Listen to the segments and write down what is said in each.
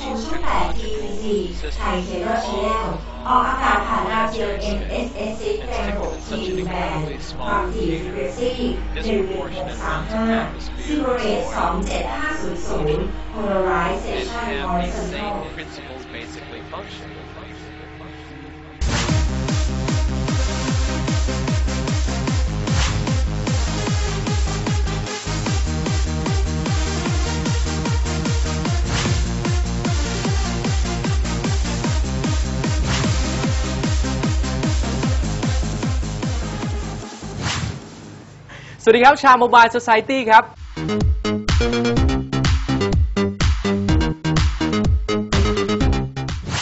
ชูช่อง8 TVC ไทยเคเบิลชแนลออกอากาศผ่านดาวเทียม MSS 6ในระบบ T แบนความถี่ frequency 11635ซิโรเรต27500 polarization have these horizontal สวัสดีครับ ชาวโมบาย s ซ c i ตี้ครับ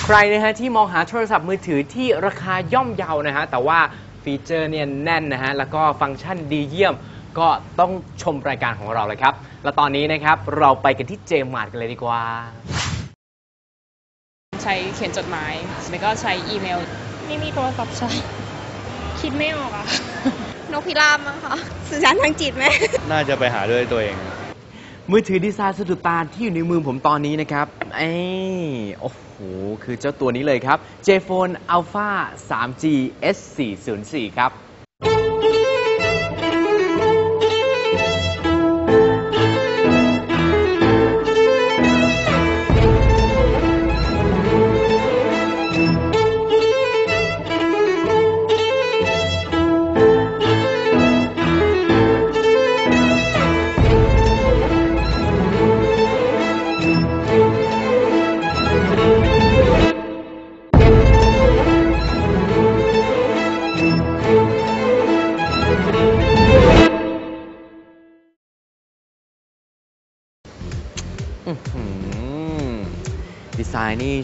ใครนะฮะที่มองหาโทรศัพท์มือถือที่ราคาย่อมเยานะฮะ แต่ว่าฟีเจอร์เนี่ยแน่นนะฮะ แล้วก็ฟังก์ชันดีเยี่ยม ก็ต้องชมรายการของเราเลยครับ และตอนนี้นะครับ เราไปกันที่เจมมาร์ดกันเลยดีกว่า ใช้เขียนจดหมายแล้วก็ใช้อีเมล ไม่มีโทรศัพท์ใช้ คิดไม่ออกอะ นกพิราบมั้งคะสื่อสารทางจิตไหม น่าจะไปหาด้วยตัวเอง มือถือดีไซน์สะดุดตาที่อยู่ในมือผมตอนนี้นะครับไอ้โอ้โห คือเจ้าตัวนี้เลยครับ JPhone Alpha 3G S404 ครับ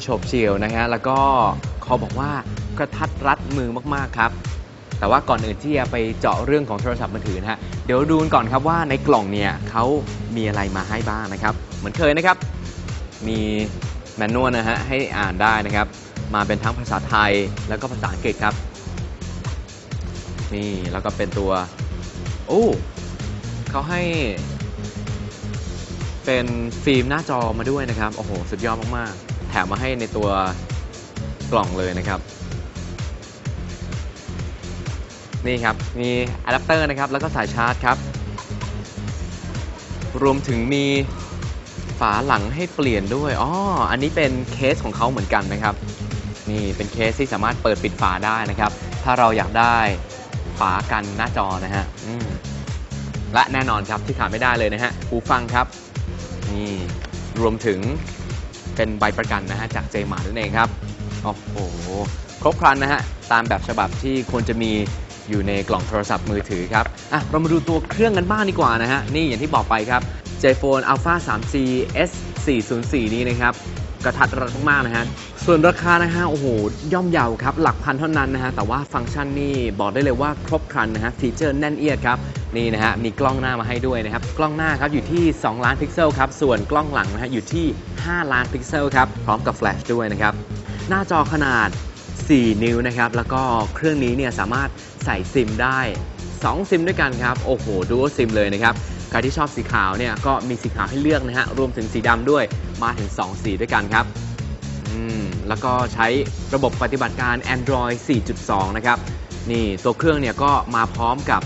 ฉบเฉี่ยวนะฮะแล้วก็เขาบอกว่ากระทัดรัดมือมากๆครับ แต่ว่าก่อนอื่นที่จะไปเจาะเรื่องของโทรศัพท์มือถือนะฮะเดี๋ยวดูกันก่อนครับว่าในกล่องเนี่ยเขามีอะไรมาให้บ้างนะครับ เหมือนเคยนะครับ มีแมนนวลนะฮะให้อ่านได้นะครับ มาเป็นทั้งภาษาไทยแล้วก็ภาษาอังกฤษครับ นี่แล้วก็เป็นตัวโอ้เขาให้เป็นฟิล์มหน้าจอมาด้วยนะครับ โอ้โห สุดยอดมาก ๆ ถมมาให้ในตัวกล่องเลยนะครับ นี่ครับ มีอะแดปเตอร์นะครับ แล้วก็สายชาร์จครับ รวมถึงมีฝาหลังให้เปลี่ยนด้วย อ๋อ อันนี้เป็นเคสของเขาเหมือนกันนะครับ นี่เป็นเคสที่สามารถเปิดปิดฝาได้นะครับ ถ้าเราอยากได้ฝากันหน้าจอนะฮะและแน่นอนครับที่ขาดไม่ได้เลยนะฮะหูฟังครับ นี่รวมถึง เป็นใบประกันนะฮะจากเจมานั่นเองครับโอ้โหครบครันนะฮะตามแบบฉบับที่ควรจะมีอยู่ในกล่องโทรศัพท์มือถือครับอะเรามาดูตัวเครื่องกันบ้างดีกว่านะฮะนี่อย่างที่บอกไปครับ JPhone Alpha 3G S 404นี้นะครับกระทัดรัดมากๆนะฮะ ส่วนราคานะฮะ โอ้โห ย่อมเยาวครับ หลักพันเท่านั้นนะฮะ แต่ว่าฟังก์ชันนี่บอกได้เลยว่าครบครันนะฮะ ฟีเจอร์แน่นเอียดครับ นี่นะฮะมีกล้องหน้ามาให้ด้วยนะครับ กล้องหน้าครับอยู่ที่ 2 ล้านพิกเซลครับ ส่วนกล้องหลังนะฮะอยู่ที่ 5 ล้านพิกเซลครับ พร้อมกับแฟลชด้วยนะครับ หน้าจอขนาด 4 นิ้วนะครับ แล้วก็เครื่องนี้เนี่ยสามารถใส่ซิมได้ 2 ซิมด้วยกันครับ โอ้โหดูซิมเลยนะครับใครที่ชอบสีขาวเนี่ยก็มีสีขาวให้เลือกนะฮะ รวมถึงสีดำด้วย มาถึง 2 สีด้วยกันครับอืมแล้วก็ใช้ระบบปฏิบัติการ Android 4.2 นะครับ นี่ตัวเครื่องเนี่ยก็มาพร้อมกับ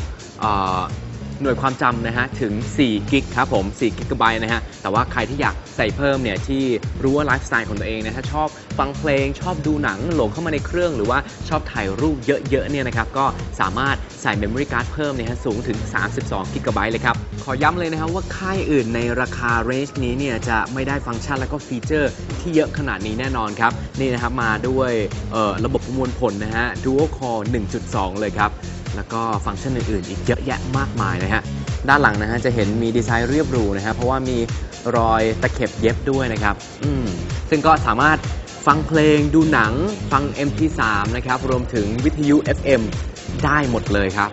หน่วยความจำนะฮะถึง 4 กิกครับผม4กิกะไบต์นะฮะ แต่ว่าใครที่อยากใส่เพิ่มเนี่ยที่รู้ว่าไลฟ์สไตล์ของตัวเองนะฮะชอบฟังเพลง ชอบดูหนังโหลดเข้ามาในเครื่อง หรือว่าชอบถ่ายรูปเยอะๆเนี่ยนะครับ ก็สามารถใส่ Memory Card เพิ่มเนี่ยฮะสูงถึง 32กิกะไบต์เลยครับ ขอย้ำเลยนะครับว่าค่ายอื่นในราคาเรนจ์นี้เนี่ยจะไม่ได้ฟังก์ชันและก็ฟีเจอร์ที่เยอะขนาดนี้แน่นอนครับ นี่นะครับมาด้วยระบบประมวลผลนะฮะ Dual Core 1.2 เลยครับ แล้วก็ฟังก์ชันอื่น ๆ อีกเยอะแยะมากมายนะฮะด้านหลังนะฮะจะเห็นมีดีไซน์เรียบหรูนะฮะเพราะว่ามีรอยตะเข็บเย็บด้วยนะครับอืมซึ่งก็สามารถฟังเพลงดูหนังฟัง MP3 นะครับ รวมถึงวิทยุ FM ได้หมดเลยครับ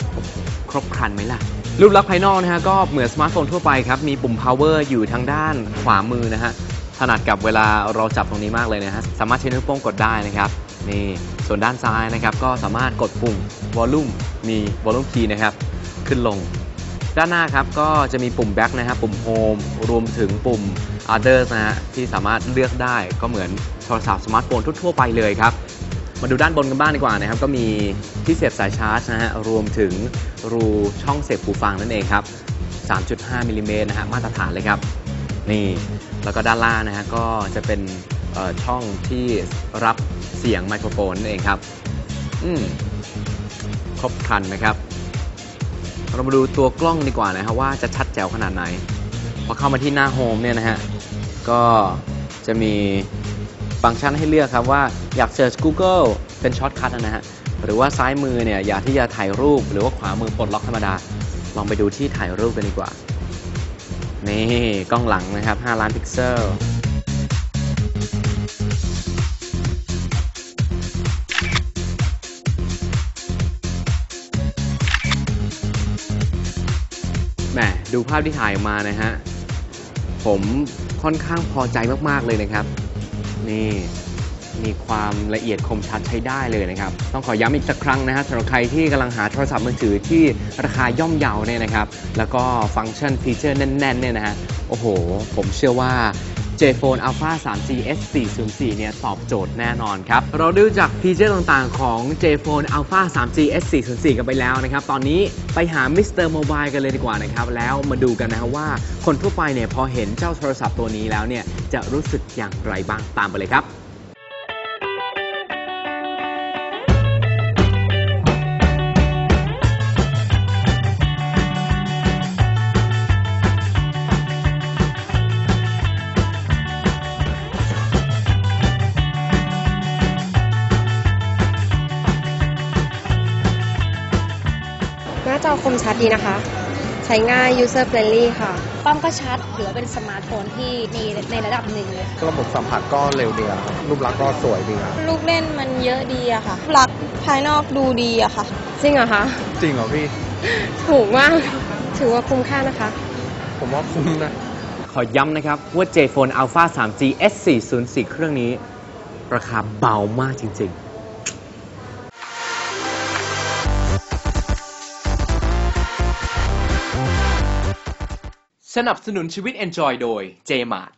ครบครันไหมล่ะ รูปลักษณ์ภายนอกนะฮะก็เหมือนสมาร์ทโฟนทั่วไปครับ มีปุ่ม power อยู่ทางด้านขวามือนะฮะถนัดกับเวลาเราจับตรงนี้มากเลยนะฮะสามารถใช้นิ้วโป้งกดได้นะครับ นี่ส่วนด้านซ้ายนะครับก็สามารถกดปุ่ม volume มี volume key นะครับขึ้นลง ด้านหน้าครับก็จะมีปุ่ม Back นะครับปุ่ม Home รวมถึงปุ่ม Others นะฮะที่สามารถเลือกได้ก็เหมือนโทรศัพท์สมาร์ทโฟนทั่วๆไปเลยครับมาดูด้านบนกันบ้างดีกว่านะครับก็มีที่เสียบสายชาร์จนะฮะรวมถึงรูช่องเสียบหูฟังนั่นเองครับ 3.5มิลลิเมตรนะฮะมาตรฐานเลยครับนี่แล้วก็ด้านล่างนะฮะก็จะเป็นช่องที่รับ เสียงไมโครโฟนนั่นเองครับ อืมครบครันนะครับ เรามาดูตัวกล้องดีกว่านะครับว่าจะชัดแจ๋วขนาดไหน พอเข้ามาที่หน้าโฮมเนี่ยนะฮะ ก็จะมีฟังก์ชันให้เลือกครับว่าอยากเ e ิร์ช Google เป็นช็อตคัทนะฮะ หรือว่าซ้ายมือเนี่ยอยากที่จะถ่ายรูป หรือว่าขวามือปลดล็อกธรรมดา ลองไปดูที่ถ่ายรูปกันดีกว่า นี่กล้องหลังนะครับ 5 ล้านพิกเซล ดูภาพที่ถ่ายออกมานะฮะ ผมค่อนข้างพอใจมาก ๆ เลยนะครับ นี่มีความละเอียดคมชัดใช้ได้เลยนะครับ ต้องขอย้ำอีกสักครั้งนะฮะสำหรับใครที่กำลังหาโทรศัพท์มือถือที่ราคาย่อมเยาเนี่ยนะครับ แล้วก็ฟังก์ชันฟีเจอร์แน่นๆเนี่ยนะฮะ โอ้โห ผมเชื่อว่า JPhone Alpha 3G S404 เนี่ยตอบโจทย์แน่นอนครับ เราดูจากฟีเจอร์ต่างๆของ JPhone Alpha 3G S404 กันไปแล้วนะครับ ตอนนี้ไปหา Mr. Mobile กันเลยดีกว่านะครับ แล้วมาดูกันนะครับว่าคนทั่วไปเนี่ยพอเห็นเจ้าโทรศัพท์ตัวนี้แล้วเนี่ยจะรู้สึกอย่างไรบ้างตามไปเลยครับ ชัดดีนะคะ ใช้ง่าย user friendly ค่ะ กล้องก็ชัดถือว่าเป็นสมาร์ทโฟนที่ดีในระดับหนึ่งเลย ระบบสัมผัสก็เร็วดีอะครับรูปลักษณ์ก็สวยดีครับลูกเล่นมันเยอะดีอะค่ะลักษณ์ภายนอกดูดีอะค่ะ จริงเหรอคะ จริงเหรอพี่ ถูกมาก ถือว่าคุ้มค่านะคะ ผมว่าคุ้มนะ ขอย้ำนะครับว่า JPhone Alpha 3G S404 เครื่องนี้ ราคาเบามากจริง ๆ นับสนุนชีวิต Enjoy โดย JMart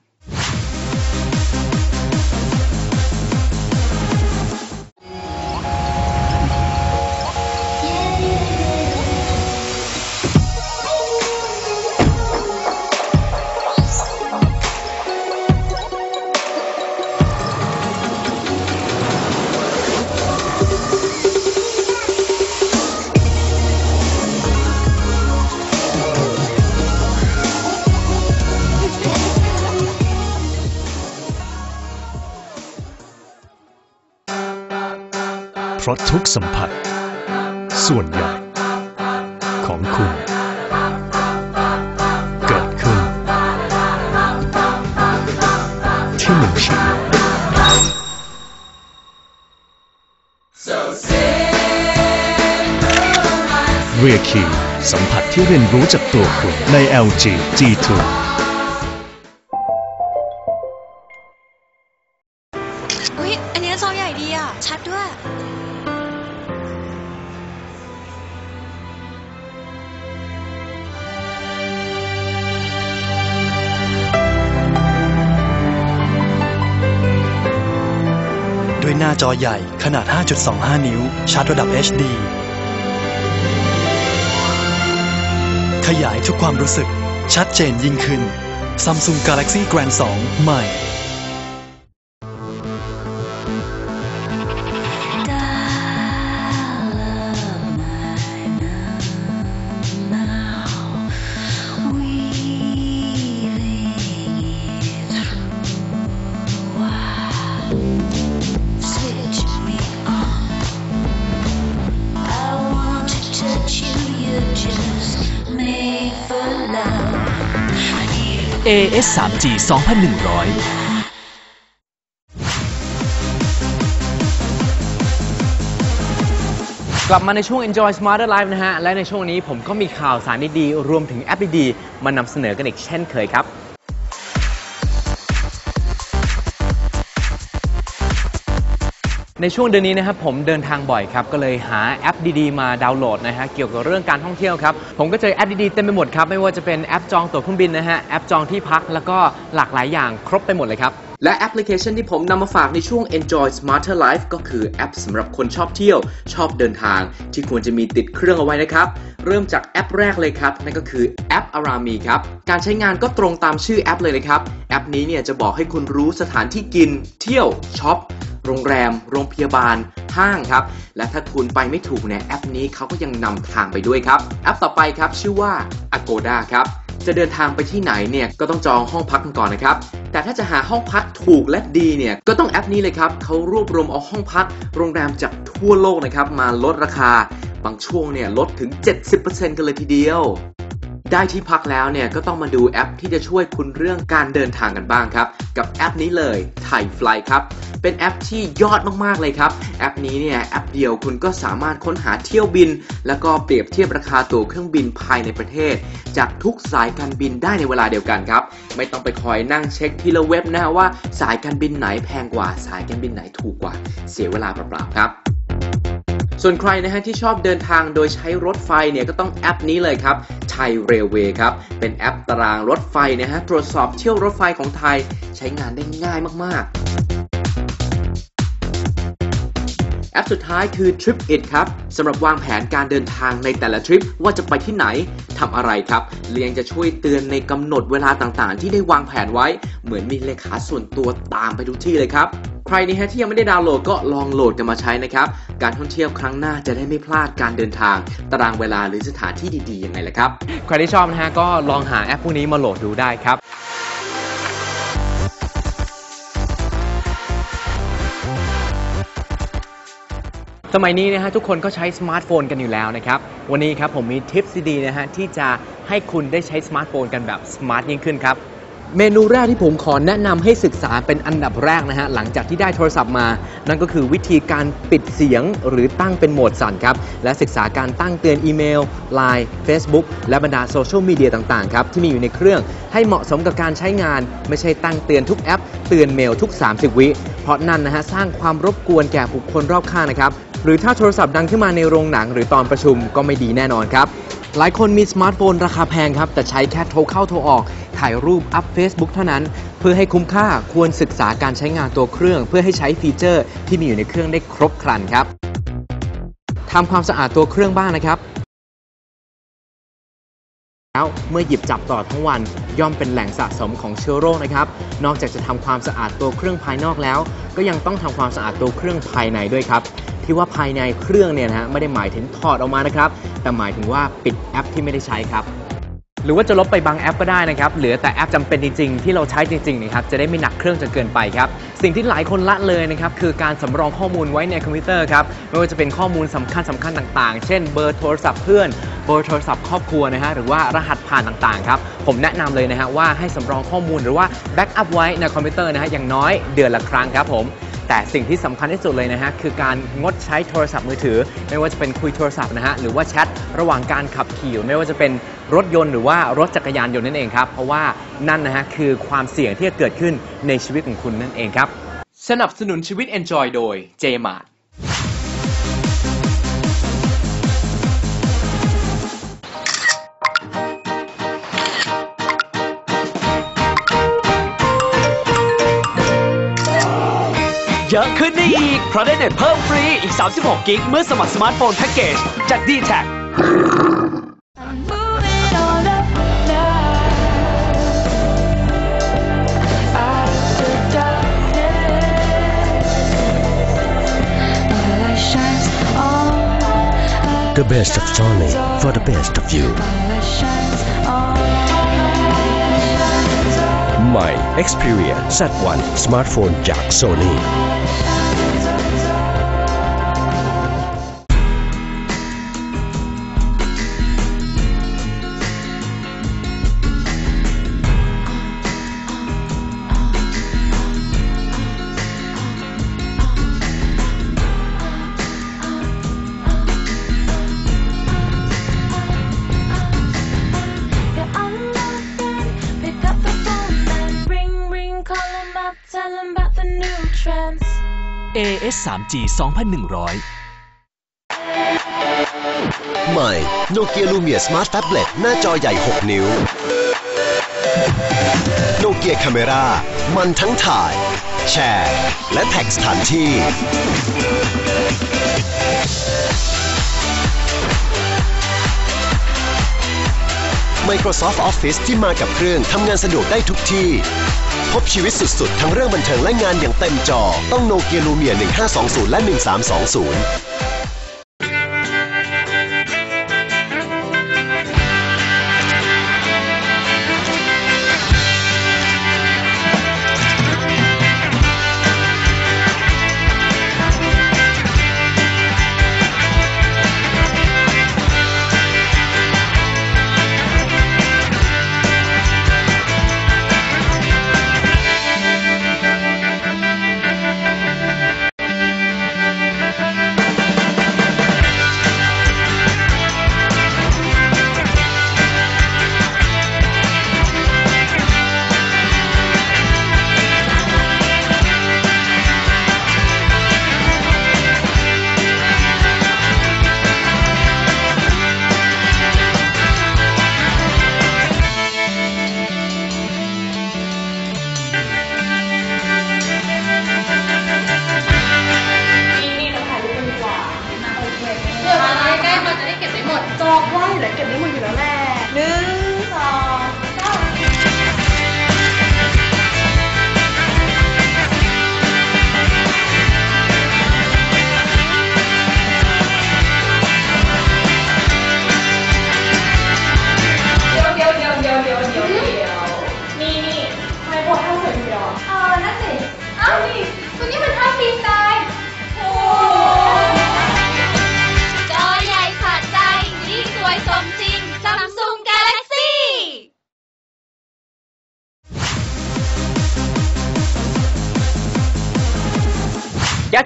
ราะทุกสัมผัส ส่วนใหญ่ ของคุณ เกิดขึ้น ที่หนึ่งชิ้น เรียคีสัมผัสที่เรียนรู้จากตัวคุณใน LG G2 หน้าจอใหญ่ขนาด 5.25 นิ้วชาร์จระดับ HD ขยายทุกความรู้สึก ชัดเจนยิ่งขึ้น Samsung Galaxy Grand 2 ใหม่ AS 3G 2100กลับมาในช่วง Enjoy Smarter Life นะฮะ และในช่วงนี้ผมก็มีข่าวสารดีๆ รวมถึงแอปดีๆ มานำเสนอกันอีกเช่นเคยครับ ในช่วงเดือนนี้นะครับผมเดินทางบ่อยครับ ก็เลยหาแอปดีๆ มาดาวน์โหลดนะฮะเกี่ยวกับเรื่องการท่องเที่ยวครับ ผมก็เจอแอปดีๆ เต็มไปหมดครับ ไม่ว่าจะเป็นแอปจองตั๋วเครื่องบินนะฮะแอปจองที่พักแล้วก็หลากหลายอย่างครบไปหมดเลยครับ และแอปพลิเคชันที่ผมนำมาฝากในช่วง Enjoy Smarter Life ก็คือแอปสำหรับคนชอบเที่ยว ชอบเดินทาง ที่ควรจะมีติดเครื่องเอาไว้นะครับเริ่มจากแอปแรกเลยครับ นั่นก็คือแอป Arami ครับ การใช้งานก็ตรงตามชื่อแอปเลยนะครับ แอปนี้เนี่ยจะบอกให้คุณรู้สถานที่กิน เที่ยวช็อป โรงแรม โรงพยาบาล ห้างครับ และถ้าคุณไปไม่ถูกเนี่ยแอปนี้เขาก็ยังนำทางไปด้วยครับ แอปต่อไปครับชื่อว่า Agoda ครับจะเดินทางไปที่ไหนเนี่ยก็ต้องจองห้องพักกันก่อนนะครับ แต่ถ้าจะหาห้องพักถูกและดีเนี่ยก็ต้องแอปนี้เลยครับเขารวบรวมเอาห้องพัก โรงแรมจากทั่วโลกนะครับมาลดราคา บางช่วงเนี่ยลดถึง 70%กันเลยทีเดียว ได้ที่พักแล้วเนี่ยก็ต้องมาดูแอปที่จะช่วยคุณเรื่องการเดินทางกันบ้างครับ กับแอปนี้เลย Thai Fly ครับ เป็นแอปที่ยอดมากๆเลยครับ แอปนี้เนี่ยแอปเดียวคุณก็สามารถค้นหาเที่ยวบิน แล้วก็เปรียบเทียบราคาตั๋วเครื่องบินภายในประเทศ จากทุกสายการบินได้ในเวลาเดียวกันครับ ไม่ต้องไปคอยนั่งเช็คทีละเว็บนะว่าสายการบินไหนแพงกว่าสายการบินไหนถูกกว่า เสียเวลาเปล่าๆครับ ส่วนใครนะฮะที่ชอบเดินทางโดยใช้รถไฟเนี่ยก็ต้องแอปนี้เลยครับไทยเรลเวย์ครับ เป็นแอปตารางรถไฟนะฮะตรวจสอบเที่ยวรถไฟของไทยใช้งานได้ง่ายมากๆแอปสุดท้ายคือ Trip It ครับสำหรับวางแผนการเดินทางในแต่ละทริปว่าจะไปที่ไหนทำอะไรครับเลียงจะช่วยเตือนในกำหนดเวลาต่างๆ ที่ได้วางแผนไว้ เหมือนมีเลขาส่วนตัวตามไปทุกที่เลยครับ ใครนี่ฮะที่ยังไม่ได้ดาวน์โหลดก็ลองโหลดกันมาใช้นะครับ การท่องเที่ยวครั้งหน้าจะได้ไม่พลาดการเดินทาง ตารางเวลาหรือสถานที่ดีๆยังไงล่ะครับ ใครที่ชอบนะฮะก็ลองหาแอปพวกนี้มาโหลดดูได้ครับสมัยนี้นะฮะทุกคนก็ใช้สมาร์ทโฟนกันอยู่แล้วนะครับ วันนี้ครับผมมีทิปดีๆนะฮะที่จะให้คุณได้ใช้สมาร์ทโฟนกันแบบสมาร์ทยิ่งขึ้นครับ เมนูแรกที่ผมขอแนะนำให้ศึกษาเป็นอันดับแรกนะฮะ หลังจากที่ได้โทรศัพท์มา นั่นก็คือวิธีการปิดเสียงหรือตั้งเป็นโหมดสั่นครับ และศึกษาการตั้งเตือนอีเมล Line Facebook และบรรดาโซเชียลมีเดียต่าง ๆ ครับ ที่มีอยู่ในเครื่องให้เหมาะสมกับการใช้งาน ไม่ใช่ตั้งเตือนทุกแอป เตือนเมลทุก 30 วิ เพราะนั่นนะฮะสร้างความรบกวนแก่บุคคลรอบข้างนะครับหรือถ้าโทรศัพท์ดังขึ้นมาในโรงหนังหรือตอนประชุมก็ไม่ดีแน่นอนครับหลายคนมีสมาร์ทโฟนราคาแพงครับ แต่ใช้แค่โทรเข้าโทรออก ถ่ายรูปอัพ Facebook เท่านั้น เพื่อให้คุ้มค่าควรศึกษาการใช้งานตัวเครื่อง เพื่อให้ใช้ฟีเจอร์ที่มีอยู่ในเครื่องได้ครบครันครับทำความสะอาดตัวเครื่องบ้างนะครับแล้วเมื่อหยิบจับต่อทั้งวัน ย่อมเป็นแหล่งสะสมของเชื้อโรคนะครับ นอกจากจะทำความสะอาดตัวเครื่องภายนอกแล้ว ก็ยังต้องทำความสะอาดตัวเครื่องภายในด้วยครับ ที่ว่าภายในเครื่องเนี่ยนะฮะไม่ได้หมายถึงถอดออกมานะครับ แต่หมายถึงว่าปิดแอปที่ไม่ได้ใช้ครับ หรือว่าจะลบไปบางแอปก็ได้นะครับ เหลือแต่แอปจำเป็นจริง ๆ ที่เราใช้จริงๆนะครับ จะได้ไม่หนักเครื่องจนเกินไปครับ สิ่งที่หลายคนละเลยนะครับ คือการสำรองข้อมูลไว้ในคอมพิวเตอร์ครับ ไม่ว่าจะเป็นข้อมูลสำคัญสำคัญต่างๆ เช่นเบอร์โทรศัพท์เพื่อน เบอร์โทรศัพท์ครอบครัวนะฮะ หรือว่ารหัสผ่านต่างๆครับ ผมแนะนำเลยนะฮะว่าให้สำรองข้อมูลหรือว่าแบ็กอัพไว้ในคอมพิวเตอร์นะฮะ อย่างน้อยเดือนละครั้งครับผม แต่สิ่งที่สำคัญที่สุดเลยนะฮะคือการงดใช้โทรศัพท์มือถือ ไม่ว่าจะเป็นคุยโทรศัพท์นะฮะหรือว่าแชทระหว่างการขับขี่ไม่ว่าจะเป็นรถยนต์หรือว่ารถจักรยานยนต์นั่นเองครับเพราะว่านั่นนะฮะคือความเสี่ยงที่จะเกิดขึ้นในชีวิตของคุณนั่นเองครับสนับสนุนชีวิต Enjoy โดย JMart เยอะขึ้นได้อีก เพราะได้เน็ตเพิ่มฟรีอีก 36 กิก เมื่อสมัครสมาร์ทโฟนแพ็กเกจจาก d t แท The best of Sony for the best of you ใหม่ Xperia Z1 สมาร์ทโฟนจาก Sony 3G 2100 ใหม่โนเกียลูเมียสมาร์ทแท็บเล็ตหน้าจอใหญ่ 6 นิ้วโนเกีย c า m มรามันทั้งถ่าย แชร์ และแท็กสถานที่ Microsoft Office ที่มากับเครื่องทำงานสะดวกได้ทุกที่ พบชีวิตสุดๆ ทั้งเรื่องบันเทิงและงานอย่างเต็มจอ ต้องโนเกียลูเมีย 1520 และ 1320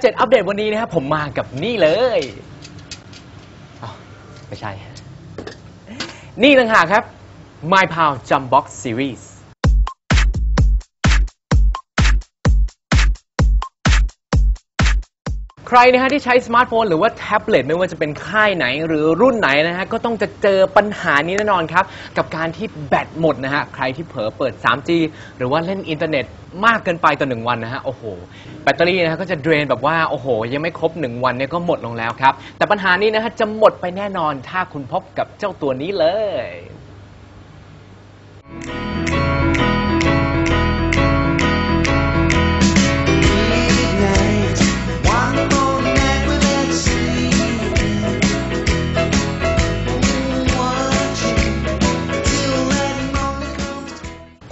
7 อัปเดตวันนี้นะครับ ผมมากับนี่เลยไม่ใช่ นี่ต่างหากครับ My p a l Jump Box Series ใครนะฮะที่ใช้สมาร์ทโฟนหรือว่าแท็บเล็ตไม่ว่าจะเป็นค่ายไหนหรือรุ่นไหนนะฮะก็ต้องจะเจอปัญหานี้แน่นอนครับ กับการที่แบตหมดนะฮะใครที่เผลอเปิด 3G หรือว่าเล่นอินเทอร์เน็ตมากเกินไปต่อหนึ่งวันนะฮะโอ้โห แบตเตอรี่นะฮะก็จะเดรนแบบว่าโอ้โห ยังไม่ครบ 1 วันเนี่ยก็หมดลงแล้วครับ แต่ปัญหานี้นะฮะจะหมดไปแน่นอนถ้าคุณพบกับเจ้าตัวนี้เลย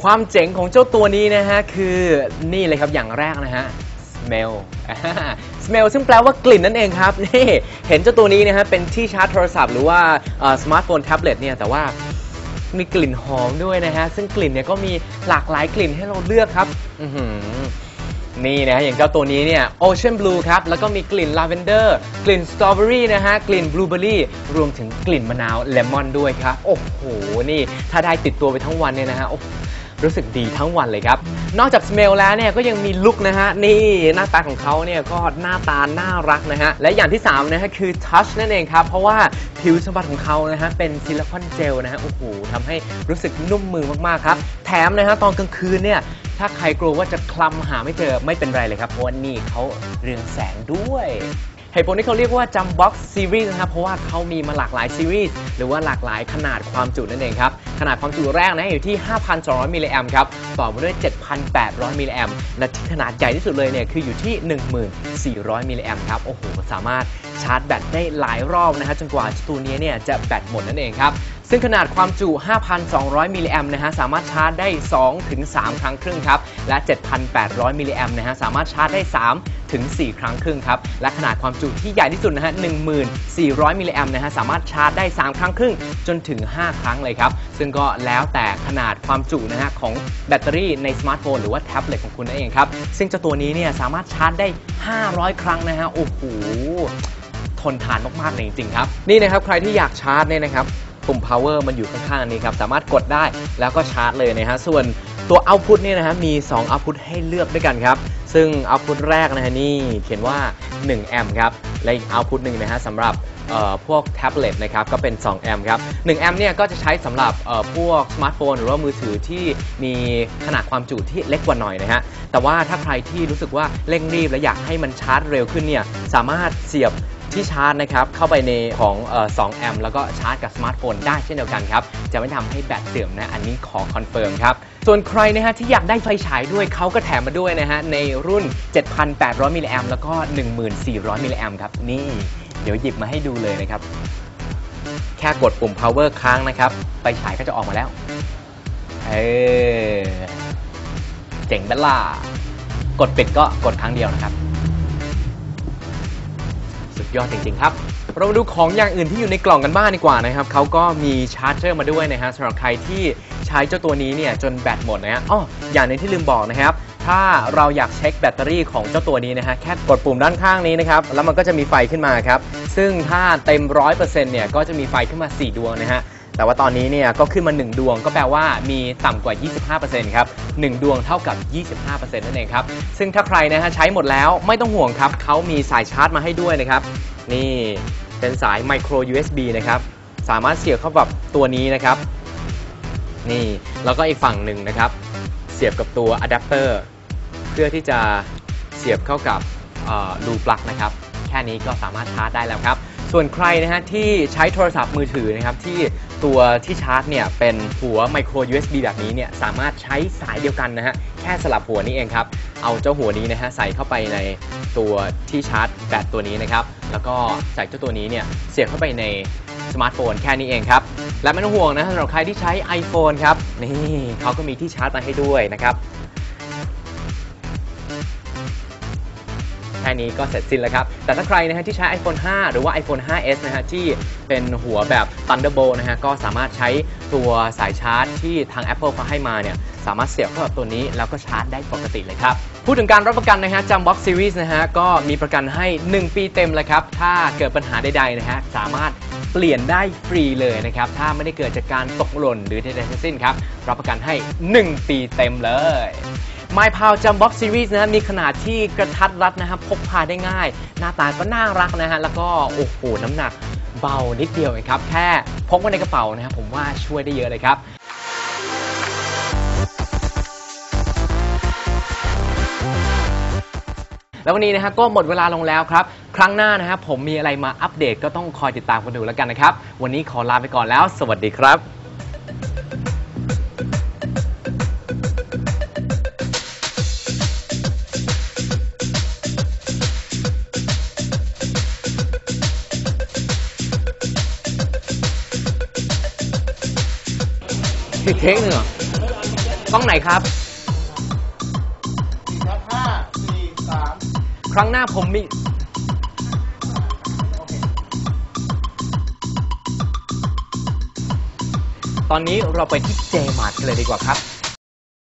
ความเจ๋งของเจ้าตัวนี้นะฮะ คือนี่เลยครับอย่างแรกนะฮะ smell smell ซึ่งแปลว่ากลิ่นนั่นเองครับ นี่ เห็นเจ้าตัวนี้นะฮะ เป็นที่ชาร์จโทรศัพท์หรือว่าสมาร์ทโฟนแท็บเล็ตเนี่ย แต่ว่ามีกลิ่นหอมด้วยนะฮะ ซึ่งกลิ่นเนี่ยก็มีหลากหลายกลิ่นให้เราเลือกครับนี่นะฮะอย่างเจ้าตัวนี้เนี่ย Ocean Blue ครับ แล้วก็มีกลิ่น Lavender กลิ่น Strawberry นะฮะ กลิ่น Blueberry รวมถึงกลิ่นมะนาวเลมอนด้วยครับ โอ้โห นี่ ถ้าได้ติดตัวไปทั้งวันเนี่ยนะฮะโอ้ รู้สึกดีทั้งวันเลยครับ นอกจาก smell แล้วเนี่ยก็ยังมีลุคนะฮะ นี่หน้าตาของเขาเนี่ยก็หน้าตาน่ารักนะฮะ และอย่างที่3นะฮะคือ touch นั่นเองครับ เพราะว่าผิวสัมผัสของเขานะฮะเป็นซิลิคอนเจลนะฮะโอ้โหทำให้รู้สึกนุ่มมือมากๆครับ แถมนะฮะตอนกลางคืนเนี่ยถ้าใครกลัวว่าจะคลำหาไม่เจอไม่เป็นไรเลยครับเพราะว่านี่เขาเรืองแสงด้วย เหตุผลที่เขาเรียกว่า Jump Box Series นะครับ เพราะว่าเขามีมาหลากหลายซีรีส์หรือว่าหลากหลายขนาดความจุนั่นเองครับ ขนาดความจุแรกนะอยู่ที่ 5,200 มิลลิแอมครับ ต่อมาด้วย 7,800 มิลลิแอมและที่ขนาดใหญ่ที่สุดเลยเนี่ยคืออยู่ที่ 1,400 มิลลิแอมครับ โอ้โห สามารถชาร์จแบตได้หลายรอบนะฮะจนกว่าตัวนี้เนี่ยจะแบตหมดนั่นเองครับ ซึ่งขนาดความจุ 5,200 มิลลิแอมนะฮะ สามารถชาร์จได้2ถึง3ครั้งครึ่งครับ และ 7,800 มิลลิแอมนะฮะ สามารถชาร์จได้ 3 ถึง 4 ครั้งครึ่งครับ และขนาดความจุที่ใหญ่ที่สุดนะฮะ 1,400 มิลลิแอมนะฮะ สามารถชาร์จได้ 3 ครั้งครึ่ง จนถึง 5 ครั้งเลยครับ ซึ่งก็แล้วแต่ขนาดความจุนะฮะของแบตเตอรี่ในสมาร์ทโฟนหรือว่าแท็บเล็ตของคุณนั่นเองครับ ซึ่งเจ้าตัวนี้เนี่ยสามารถชาร์จได้ 500 ครั้งนะฮะ โอ้โห ทนทานมากๆเลยจริงๆครับ นี่นะครับใครที่อยากชาร์จเนี่ยนะครับ ปุ่ม power มันอยู่ข้างๆนี้ครับ สามารถกดได้แล้วก็ชาร์จเลยนะฮะ ส่วนตัว output เนี่ยนะฮะ มี 2 output ให้เลือกด้วยกันครับ ซึ่ง output แรกนะฮะนี่เขียนว่า 1 แอมป์ครับ และอีก output หนึ่งนะฮะสำหรับพวกแท็บเล็ตนะครับก็เป็น 2 แอมป์ครับ 1 แอมป์เนี่ยก็จะใช้สำหรับพวกสมาร์ทโฟนหรือว่ามือถือที่มีขนาดความจุที่เล็กกว่าหน่อยนะฮะ แต่ว่าถ้าใครที่รู้สึกว่าเร่งรีบและอยากให้มันชาร์จเร็วขึ้นเนี่ยสามารถเสียบ ที่ชาร์จนะครับเข้าไปในของเอ่อ2แอมป์แล้วก็ชาร์จกับสมาร์ทโฟนได้เช่นเดียวกันครับจะไม่ทำให้แบตเสื่อมนะอันนี้ขอคอนเฟิร์มครับส่วนใครนะฮะที่อยากได้ไฟฉายด้วยเขาก็แถมมาด้วยนะฮะในรุ่น 7,800 มิลลิแอมแล้วก็ 1,400 มิลลิแอมครับนี่ เดี๋ยวหยิบมาให้ดูเลยนะครับ แค่กดปุ่ม power ค้างนะครับ ไฟฉายก็จะออกมาแล้ว เออ เจ๋งเบลล่ากดปิดก็กดครั้งเดียวนะครับ สุดยอดจริง ๆ ครับ เรามาดูของอย่างอื่นที่อยู่ในกล่องกันบ้างดีกว่านะครับเขาก็มีชาร์จเจอร์มาด้วยนะฮะสำหรับใครที่ใช้เจ้าตัวนี้เนี่ยจนแบตหมดนะฮะอ้ออย่างนึงที่ลืมบอกนะครับถ้าเราอยากเช็คแบตเตอรี่ของเจ้าตัวนี้นะฮะแค่กดปุ่มด้านข้างนี้นะครับแล้วมันก็จะมีไฟขึ้นมาครับซึ่งถ้าเต็ม 100%เนี่ยก็จะมีไฟขึ้นมา 4 ดวงนะฮะ แต่ว่าตอนนี้เนี่ยก็ขึ้นมา 1 ดวงก็แปลว่ามีต่ำกว่า 25%ครับ1ดวงเท่ากับ 25%นั่นเองครับ ซึ่งถ้าใครนะฮะใช้หมดแล้วไม่ต้องห่วงครับเขามีสายชาร์จมาให้ด้วยนะครับ นี่เป็นสาย micro USB นะครับ สามารถเสียบเข้ากับตัวนี้นะครับ นี่แล้วก็อีกฝั่งหนึ่งนะครับ เสียบกับตัวอะแดปเตอร์เพื่อที่จะเสียบเข้ากับรูปลั๊กนะครับ แค่นี้ก็สามารถชาร์จได้แล้วครับ ส่วนใครนะฮะที่ใช้โทรศัพท์มือถือนะครับที่ตัวที่ชาร์จเนี่ยเป็นหัว micro USB แบบนี้เนี่ยสามารถใช้สายเดียวกันนะฮะแค่สลับหัวนี้เองครับ เอาเจ้าหัวนี้นะฮะใส่เข้าไปในตัวที่ชาร์จแบตตัวนี้นะครับ แล้วก็ใส่เจ้าตัวนี้เนี่ยเสียบเข้าไปในสมาร์ทโฟนแค่นี้เองครับ และไม่ต้องห่วงนะสำหรับใครที่ใช้ iPhone ครับนี่เขาก็มีที่ชาร์จมาให้ด้วยนะครับ ค่นี้ก็เสร็จสิ้นแล้วครับ แต่ถ้าใครนะฮะที่ใช้ iPhone 5 หรือว่า iPhone 5s นะฮะที่เป็นหัวแบบ Thunderbolt นะฮะก็สามารถใช้ตัวสายชาร์จที่ทาง Apple เขาให้มาเนี่ยสามารถเสียบเข้ากับตัวนี้แล้วก็ชาร์จได้ปกติเลยครับ พูดถึงการรับประกันนะฮะจำ Box Series นะฮะก็มีประกันให้ 1 ปีเต็มเลยครับ ถ้าเกิดปัญหาใดๆนะฮะสามารถเปลี่ยนได้ฟรีเลยนะครับ ถ้าไม่ได้เกิดจากการตกหล่นหรือใดๆทั้งสิ้นครับ รับประกันให้ 1 ปีเต็มเลย My p o w Jump Box Series นะฮะมีขนาดที่กระทัดรัดนะครับพกพาได้ง่าย หน้าตาก็น่ารักนะฮะแล้วก็โอ้โหน้ำหนักเบานิดเดียวเองครับ แค่พกไว้ในกระเป๋านะครับผมว่าช่วยได้เยอะเลยครับแล้ววันนี้นะฮะก็หมดเวลาลงแล้วครับ ครั้งหน้านะครับผมมีอะไรมาอัปเดตก็ต้องคอยติดตามกันดูแล้วกันนะครับ วันนี้ขอลาไปก่อนแล้ว สวัสดีครับ เทคหนึ่งเหรอกล้องไหนครับครั้งหน้าผมมี ตอนนี้เราไปที่เจมาร์ทกันเลยดีกว่าครับ